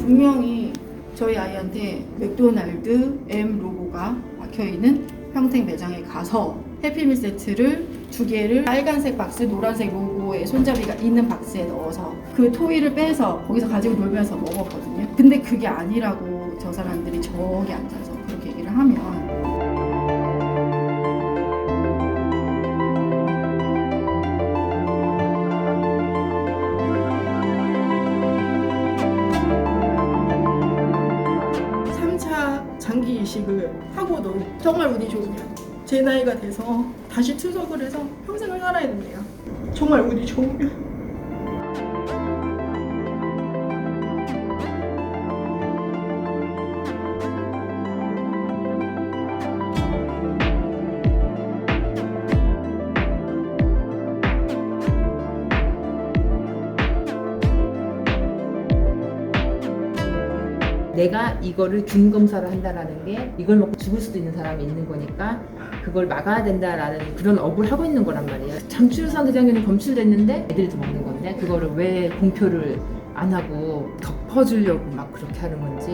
분명히 저희 아이한테 맥도날드 M 로고가 박혀 있는 평생 매장에 가서 해피밀 세트를 두 개를 빨간색 박스, 노란색 로고의 손잡이가 있는 박스에 넣어서 그 토이를 빼서 거기서 가지고 놀면서 먹었거든요. 근데 그게 아니라고 저 사람들이 저기 앉아서 이식을 하고도 정말 운이 좋으면 제 나이가 돼서 다시 투석을 해서 평생을 살아야 된대요. 정말 운이 좋으면. 내가 이거를 균 검사를 한다라는 게 이걸 먹고 죽을 수도 있는 사람이 있는 거니까 그걸 막아야 된다라는 그런 업을 하고 있는 거란 말이에요. 장출산 대장균이 검출됐는데 애들이 더 먹는 건데 그거를 왜 공표를 안 하고 덮어주려고 막 그렇게 하는 건지.